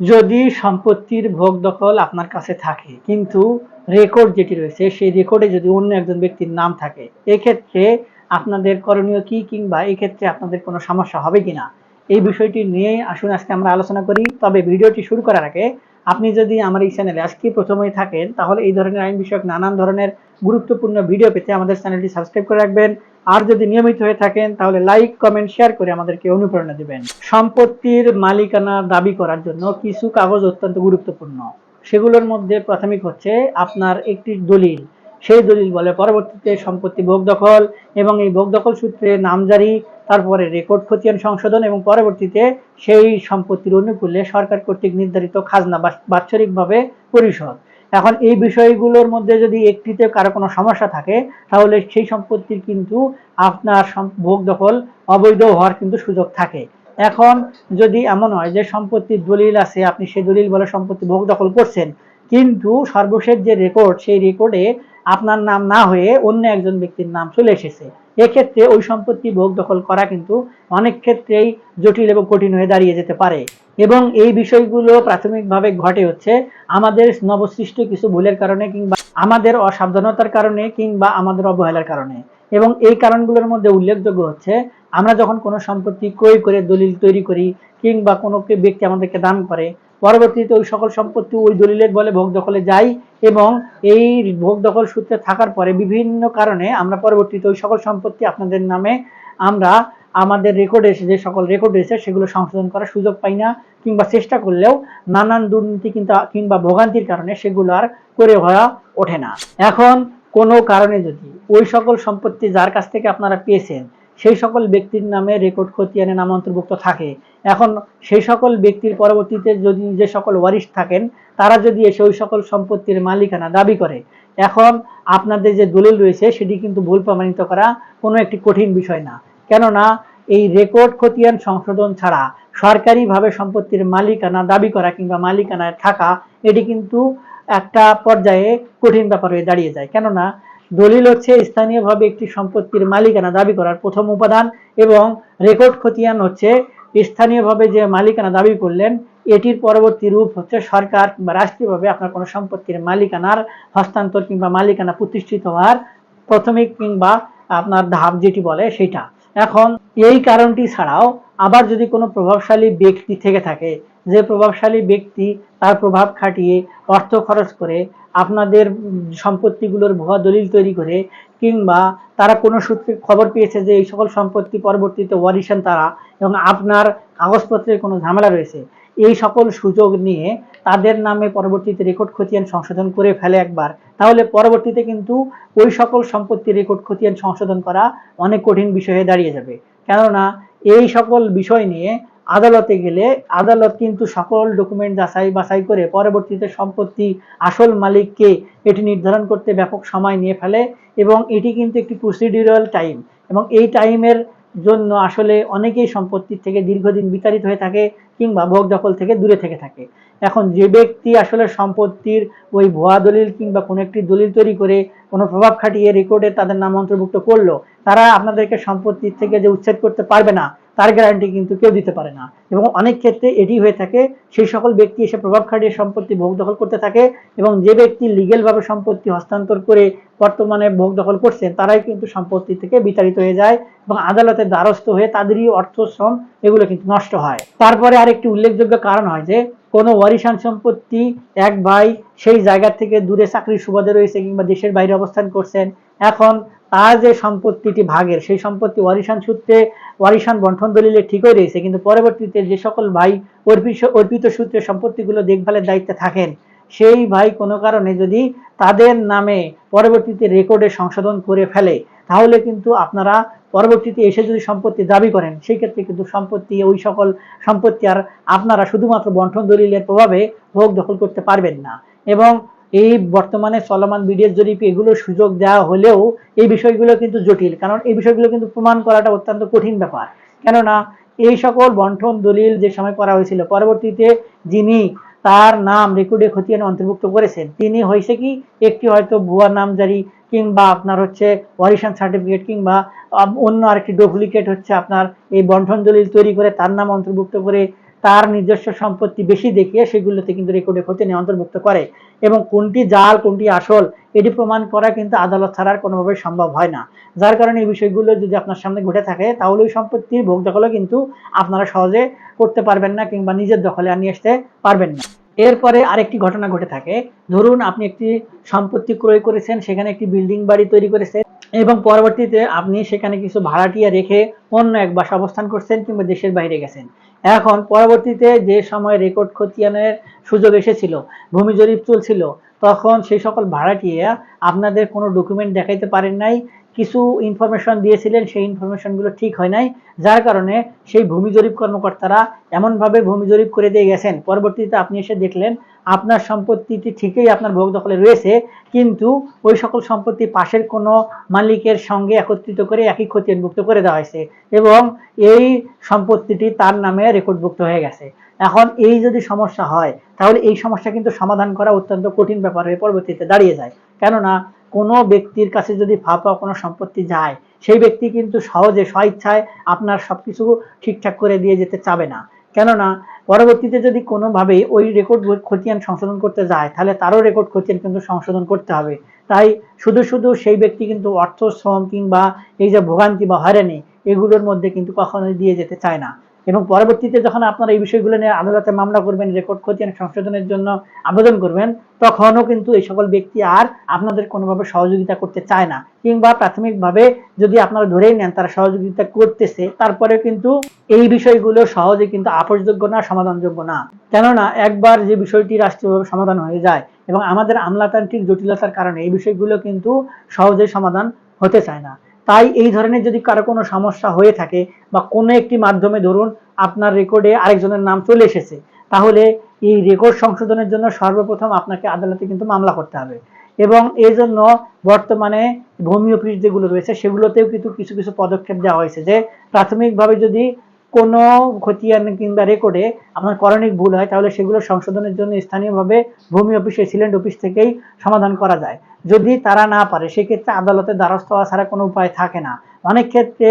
যদি সম্পত্তির ভোগ দখল আপনার কাছে থাকে, কিন্তু রেকর্ড যেটি রয়েছে, সেই রেকর্ডে যদি অন্য একজন ব্যক্তির নাম থাকে, এক্ষেত্রে আপনাদের করণীয় কি কিংবা এক্ষেত্রে আপনাদের কোনো সমস্যা হবে কিনা? এই বিষয়টি নিয়ে আসুন, আজকে আমরা আলোচনা করি। তবে ভিডিওটি শুরু করার আগে আপনি যদি আমার এই চ্যানেলে আজকে প্রথমেই থাকেন, তাহলে এই ধরনের আইন বিষয়ক নানান ধরনের গুরুত্বপূর্ণ ভিডিও পেতে আমাদের চ্যানেলটি সাবস্ক্রাইব করে রাখবেন। আর যদি নিয়মিত হয়ে থাকেন, তাহলে লাইক কমেন্ট শেয়ার করে আমাদেরকে অনুপ্রেরণা দেবেন। সম্পত্তির মালিকানা দাবি করার জন্য কিছু কাগজ অত্যন্ত গুরুত্বপূর্ণ। সেগুলোর মধ্যে প্রাথমিক হচ্ছে আপনার একটি দলিল। সেই দলিল বলে, পরবর্তীতে সম্পত্তি ভোগ দখল এবং এই ভোগ দখল সূত্রে নামজারি তারপরে রেকর্ড খতিয়ান সংশোধন এবং পরবর্তীতে সেই সম্পত্তির অনুকূলে সরকার কর্তৃক নির্ধারিত খাজনা বাৎসরিকভাবে পরিশোধ। এখন এই বিষয়গুলোর মধ্যে যদি একটিতে কারও কোনো সমস্যা থাকে, তাহলে সেই সম্পত্তির কিন্তু আপনার ভোগ দখল অবৈধ হওয়ার কিন্তু সুযোগ থাকে। এখন যদি এমন হয় যে সম্পত্তির দলিল আছে, আপনি সেই দলিল বলে সম্পত্তি ভোগ দখল করছেন, কিন্তু সর্বশেষ যে রেকর্ড, সেই রেকর্ডে আপনার নাম না হয়ে অন্য একজন ব্যক্তির নাম চলে এসেছে। এক্ষেত্রে ওই সম্পত্তি ভোগ দখল করা কিন্তু অনেক ক্ষেত্রেই জটিল এবং কঠিন হয়ে দাঁড়িয়ে যেতে পারে। এবং এই বিষয়গুলো প্রাথমিকভাবে ঘটে হচ্ছে আমাদের নবসৃষ্ট কিছু ভুলের কারণে কিংবা আমাদের অসাবধানতার কারণে কিংবা আমাদের অবহেলার কারণে। এবং এই কারণগুলোর মধ্যে উল্লেখযোগ্য হচ্ছে, আমরা যখন কোনো সম্পত্তি ক্রয় করে দলিল তৈরি করি কিংবা কোনো ব্যক্তি আমাদেরকে দান করে পরবর্তীতে ওই সকল সম্পত্তি ওই দলিলের বলে ভোগ দখলে যাই এবং এই ভোগ দখল সূত্রে থাকার পরে বিভিন্ন কারণে আমরা পরবর্তীতে ওই সকল সম্পত্তি আপনাদের নামে আমরা আমাদের রেকর্ড এসে যে সকল রেকর্ড এসে সেগুলো সংশোধন করার সুযোগ পাই না কিংবা চেষ্টা করলেও নানান দুর্নীতি কিন্তু কিংবা ভোগান্তির কারণে সেগুলো আর করে হওয়া ওঠে না। এখন কোনো কারণে যদি ওই সকল সম্পত্তি যার কাছ থেকে আপনারা পেয়েছেন সেই সকল ব্যক্তির নামে রেকর্ড খতিয়ানে নাম অন্তর্ভুক্ত থাকে। এখন সেই সকল ব্যক্তির পরবর্তীতে যদি যে সকল ওয়ারিশ থাকেন, তারা যদি এসে ওই সকল সম্পত্তির মালিকানা দাবি করে, এখন আপনাদের যে দলিল রয়েছে, সেটি কিন্তু ভুল প্রমাণিত করা কোনো একটি কঠিন বিষয় না। কেননা, এই রেকর্ড খতিয়ান সংশোধন ছাড়া সরকারিভাবে সম্পত্তির মালিকানা দাবি করা কিংবা মালিকানায় থাকা, এটি কিন্তু একটা পর্যায়ে কঠিন ব্যাপার হয়ে দাঁড়িয়ে যায়। কেননা দলিল হচ্ছে স্থানীয়ভাবে একটি সম্পত্তির মালিকানা দাবি করার প্রথম উপাদান এবং রেকর্ড খতিয়ান হচ্ছে স্থানীয়ভাবে যে মালিকানা দাবি করলেন, এটির পরবর্তী রূপ হচ্ছে সরকার কিংবা রাষ্ট্রীয়ভাবে আপনার কোনো সম্পত্তির মালিকানার হস্তান্তর কিংবা মালিকানা প্রতিষ্ঠিত হওয়ার প্রাথমিক কিংবা আপনার ধাপ যেটি বলে সেটা এখন এই কারণটি ছাড়াও আবার যদি কোনো প্রভাবশালী ব্যক্তি থেকে থাকে যে প্রভাবশালী ব্যক্তি তার প্রভাব খাটিয়ে অর্থ খরচ করে, আপনাদের সম্পত্তিগুলোর ভুয়া দলিল তৈরি করে, কিংবা তারা কোনো সূত্রে খবর পেয়েছে যে এই সকল সম্পত্তি পরবর্তীতে ওয়ারিশান তারা এবং আপনার কাগজপত্রের কোনো ঝামেলা রয়েছে, এই সকল সুযোগ নিয়ে তাদের নামে পরবর্তীতে রেকর্ড খতিয়ান সংশোধন করে ফেলে একবার। তাহলে পরবর্তীতে কিন্তু ওই সকল সম্পত্তি রেকর্ড খতিয়ান সংশোধন করা অনেক কঠিন বিষয় দাঁড়িয়ে যাবে। কেননা এই সকল বিষয় নিয়ে আদালতে গেলে আদালত কিন্তু সকল ডকুমেন্ট যাচাই বাছাই করে পরবর্তীতে সম্পত্তি আসল মালিককে এটি নির্ধারণ করতে ব্যাপক সময় নিয়ে ফেলে এবং এটি কিন্তু একটি প্রসিডিউরাল টাইম এবং এই টাইমের জন্য আসলে অনেকেই সম্পত্তির থেকে দীর্ঘদিন বিতাড়িত হয়ে থাকে কিংবা ভোগ দখল থেকে দূরে থেকে থাকে। এখন যে ব্যক্তি আসলে সম্পত্তির ওই ভুয়া দলিল কিংবা কোনো একটি দলিল তৈরি করে কোনো প্রভাব খাটিয়ে রেকর্ডে তাদের নাম অন্তর্ভুক্ত করল, তারা আপনাদেরকে সম্পত্তির থেকে যে উচ্ছেদ করতে পারবে না তার গ্যারান্টি কিন্তু কেউ দিতে পারে না। এবং অনেক ক্ষেত্রে এটি হয়ে থাকে, সেই সকল ব্যক্তি এসে প্রভাব খাটিয়ে সম্পত্তি ভোগ দখল করতে থাকে এবং যে ব্যক্তি লিগেলভাবে সম্পত্তি হস্তান্তর করে বর্তমানে ভোগ দখল করছেন, তারাই কিন্তু সম্পত্তি থেকে বিতাড়িত হয়ে যায় এবং আদালতের দ্বারস্থ হয়ে তাদেরই অর্থ, শ্রম এগুলো কিন্তু নষ্ট হয়। তারপরে আরেকটি উল্লেখযোগ্য কারণ হয় যে, কোনো ওয়ারিশান সম্পত্তি এক ভাই সেই জায়গা থেকে দূরে চাকরির সুবাদে রয়েছে কিংবা দেশের বাইরে অবস্থান করছেন। এখন তার যে সম্পত্তিটি ভাগের, সেই সম্পত্তি ওয়ারিশান সূত্রে, ওয়ারিশান বন্ঠন দলিলে ঠিকই রয়েছে, কিন্তু পরবর্তীতে যে সকল ভাই অর্পিত অর্পিত সূত্রে সম্পত্তিগুলো দেখভালের দায়িত্বে থাকেন, সেই ভাই কোনো কারণে যদি তাদের নামে পরবর্তীতে রেকর্ডে সংশোধন করে ফেলে, তাহলে কিন্তু আপনারা পরবর্তীতে এসে যদি সম্পত্তি দাবি করেন, সেই ক্ষেত্রে কিন্তু সম্পত্তি, ওই সকল সম্পত্তি আর আপনারা শুধুমাত্র বন্টন দলিলের প্রভাবে ভোগ দখল করতে পারবেন না। এবং এই বর্তমানে চলমান বিডিএস জরিপে এগুলোর সুযোগ দেওয়া হলেও এই বিষয়গুলো কিন্তু জটিল, কারণ এই বিষয়গুলো কিন্তু প্রমাণ করাটা অত্যন্ত কঠিন ব্যাপার। কেননা এই সকল বন্টন দলিল যে সময় করা হয়েছিল, পরবর্তীতে যিনি তার নাম রেকর্ডে খতিয়ানে অন্তর্ভুক্ত করেছেন, তিনি হয়েছে কি? একটি হয়তো ভুয়া নামজারি কিংবা আপনার হচ্ছে ওয়ারিশান সার্টিফিকেট কিংবা অন্য আরেকটি ডুপ্লিকেট হচ্ছে আপনার এই বন্টন দলিল তৈরি করে তার নাম অন্তর্ভুক্ত করে তার নিজস্ব সম্পত্তি বেশি দেখিয়ে সেগুলোতে কিন্তু রেকর্ডে নিয়ে অন্তর্ভুক্ত করে। এবং কোনটি জাল, কোনটি আসল, এটি প্রমাণ করা কিন্তু আদালত ছাড়ার কোনোভাবে সম্ভব হয় না। যার কারণে এই বিষয়গুলো যদি আপনার সামনে ঘটে থাকে, তাহলে ওই সম্পত্তির ভোগ দখলও কিন্তু আপনারা সহজে করতে পারবেন না কিংবা নিজের দখলে আনিয়ে আসতে পারবেন না। এরপরে আরেকটি ঘটনা ঘটে থাকে। ধরুন আপনি একটি সম্পত্তি ক্রয় করেছেন, সেখানে একটি বিল্ডিং বাড়ি তৈরি করেছেন। এবং পরবর্তীতে আপনি সেখানে কিছু ভাড়াটিয়া রেখে অন্য এক বাসা অবস্থান করছেন কিংবা দেশের বাইরে গেছেন। এখন পরবর্তীতে যে সময় রেকর্ড খতিয়ানের সুযোগ এসেছিল, ভূমি জরিপ চলছিল, তখন সেই সকল ভাড়াটিয়া আপনাদের কোনো ডকুমেন্ট দেখাইতে পারেন নাই কিছু ইনফরমেশন দিয়েছিলেন, সেই ইনফরমেশনগুলো ঠিক হয় নাই। যার কারণে সেই ভূমি জরিপ কর্মকর্তারা এমনভাবে ভূমি জরিপ করে দিয়ে গেছেন। পরবর্তীতে আপনি এসে দেখলেন, আপনার সম্পত্তিটি ঠিকই আপনার ভোগ দখলে রয়েছে, কিন্তু ওই সকল সম্পত্তি পাশের কোনো মালিকের সঙ্গে একত্রিত করে একই খতিয়ানভুক্ত করে দেওয়া হয়েছে এবং এই সম্পত্তিটি তার নামে রেকর্ডভুক্ত হয়ে গেছে। এখন এই যদি সমস্যা হয়, তাহলে এই সমস্যা কিন্তু সমাধান করা অত্যন্ত কঠিন ব্যাপার হয়ে পরবর্তীতে দাঁড়িয়ে যায়। কেননা কোনো ব্যক্তির কাছে যদি ফাঁপা কোনো সম্পত্তি যায়, সেই ব্যক্তি কিন্তু সহজে, স্বইচ্ছায় আপনার সবকিছু ঠিকঠাক করে দিয়ে যেতে চাবে না। কেননা, পরবর্তীতে যদি কোনোভাবেই ওই রেকর্ড খতিয়ান সংশোধন করতে যায়, তাহলে তারও রেকর্ড খতিয়ান কিন্তু সংশোধন করতে হবে। তাই শুধু শুধু সেই ব্যক্তি কিন্তু অর্থ, শ্রম কিংবা এই যে ভোগান্তি বা হয়রানি, এগুলোর মধ্যে কিন্তু কখনোই দিয়ে যেতে চায় না। এবং পরবর্তীতে যখন আপনারা এই বিষয়গুলো নিয়ে আদালতে মামলা করবেন, রেকর্ড খতিয়ান সংশোধনের জন্য আবেদন করবেন, তখনও কিন্তু এই সকল ব্যক্তি আর আপনাদের কোনোভাবে সহযোগিতা করতে চায় না। কিংবা প্রাথমিকভাবে যদি আপনারা ধরেই নেন তারা সহযোগিতা করতেছে তারপরে কিন্তু এই বিষয়গুলো সহজে কিন্তু আপোষযোগ্য না, সমাধানযোগ্য না। কেননা একবার যে বিষয়টি রাষ্ট্রীয়ভাবে সমাধান হয়ে যায় এবং আমাদের আমলাতান্ত্রিক জটিলতার কারণে এই বিষয়গুলো কিন্তু সহজে সমাধান হতে চায় না। তাই এই ধরনের যদি কারও কোনো সমস্যা হয়ে থাকে বা কোনো একটি মাধ্যমে ধরুন আপনার রেকর্ডে আরেকজনের নাম চলে এসেছে, তাহলে এই রেকর্ড সংশোধনের জন্য সর্বপ্রথম আপনাকে আদালতে কিন্তু মামলা করতে হবে। এবং এই জন্য বর্তমানে ভূমি অফিস যেগুলো রয়েছে সেগুলোতেও কিন্তু কিছু কিছু পদক্ষেপ দেওয়া হয়েছে যে, প্রাথমিকভাবে যদি কোনো খতিয়ান কিংবা রেকর্ডে আপনার করণিক ভুল হয়, তাহলে সেগুলো সংশোধনের জন্য স্থানীয়ভাবে ভূমি অফিসে সিলেন্ট অফিস থেকেই সমাধান করা যায়। যদি তারা না পারে, সেক্ষেত্রে আদালতের দ্বারস্থ হওয়া ছাড়া কোনো উপায় থাকে না। অনেক ক্ষেত্রে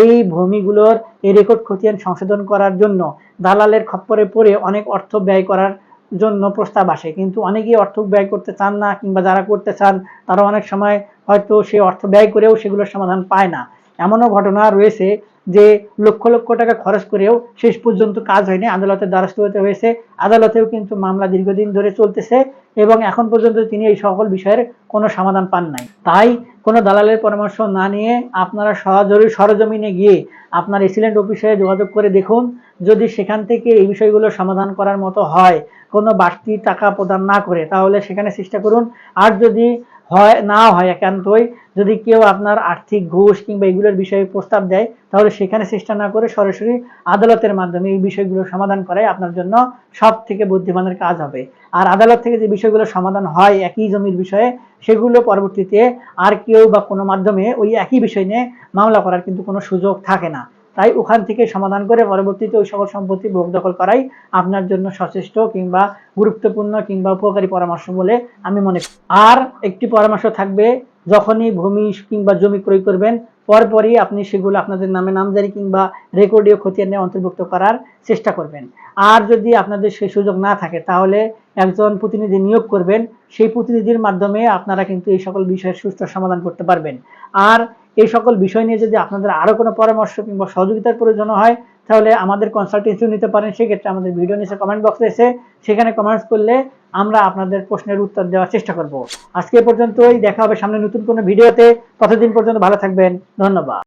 এই ভূমিগুলোর এই রেকর্ড খতিয়ান সংশোধন করার জন্য দালালের খপ্পরে পড়ে অনেক অর্থ ব্যয় করার জন্য প্রস্তাব আসে। কিন্তু অনেকেই অর্থ ব্যয় করতে চান না কিংবা যারা করতে চান, তারা অনেক সময় হয়তো সেই অর্থ ব্যয় করেও সেগুলোর সমাধান পায় না। এমনও ঘটনা রয়েছে যে লক্ষ লক্ষ টাকা খরচ করেও শেষ পর্যন্ত কাজ হয়নি। আদালতের দ্বারস্থ হতে হয়েছে। আদালতেও কিন্তু মামলা দীর্ঘদিন ধরে চলতেছে এবং এখন পর্যন্ত তিনি এই সকল বিষয়ের কোনো সমাধান পান নাই। তাই কোনো দালালের পরামর্শ না নিয়ে আপনারা সরাসরি সরজমিনে গিয়ে আপনার এসিলেন্ট অফিসে যোগাযোগ করে দেখুন। যদি সেখান থেকে এই বিষয়গুলো সমাধান করার মতো হয়, কোনো বাড়তি টাকা প্রদান না করে, তাহলে সেখানে চেষ্টা করুন। আর যদি হয় না হয় একান্তই। যদি কেউ আপনার আর্থিক ঘুষ কিংবা এগুলোর বিষয়ে প্রস্তাব দেয়, তাহলে সেখানে চেষ্টা না করে সরাসরি আদালতের মাধ্যমে এই বিষয়গুলো সমাধান করাই আপনার জন্য সব থেকে বুদ্ধিমানের কাজ হবে। আর আদালত থেকে যে বিষয়গুলো সমাধান হয় একই জমির বিষয়ে, সেগুলো পরবর্তীতে আর কেউ বা কোনো মাধ্যমে ওই একই বিষয় নিয়ে মামলা করার কিন্তু কোনো সুযোগ থাকে না। তাই ওখান থেকে সমাধান করে পরবর্তীতে ওই সকল সম্পত্তি ভোগ দখল করাই আপনার জন্য সচেষ্ট কিংবা গুরুত্বপূর্ণ কিংবা উপকারী পরামর্শ বলে আমি মনে করি। আর একটি পরামর্শ থাকবে, যখনই ভূমি কিংবা জমি ক্রয় করবেন, পরপরই আপনি সেগুলো আপনাদের নামে নামজারি কিংবা রেকর্ডীয় খতিয়ান অন্তর্ভুক্ত করার চেষ্টা করবেন। আর যদি আপনাদের সেই সুযোগ না থাকে, তাহলে একজন প্রতিনিধি নিয়োগ করবেন। সেই প্রতিনিধির মাধ্যমে আপনারা কিন্তু এই সকল বিষয়ের সুষ্ঠু সমাধান করতে পারবেন। আর এই সকল বিষয় নিয়ে যদি আপনাদের আরও কোনো পরামর্শ কিংবা সহযোগিতার প্রয়োজন হয়, তাহলে আমাদের কনসালটেন্সি নিতে পারেন। সেক্ষেত্রে আমাদের ভিডিও নিচে কমেন্ট বক্সে এসে সেখানে কমেন্টস করলে আমরা আপনাদের প্রশ্নের উত্তর দেওয়ার চেষ্টা করব। আজকে পর্যন্তই। দেখা হবে সামনে নতুন কোনো ভিডিওতে ততদিন পর্যন্ত ভালো থাকবেন। ধন্যবাদ।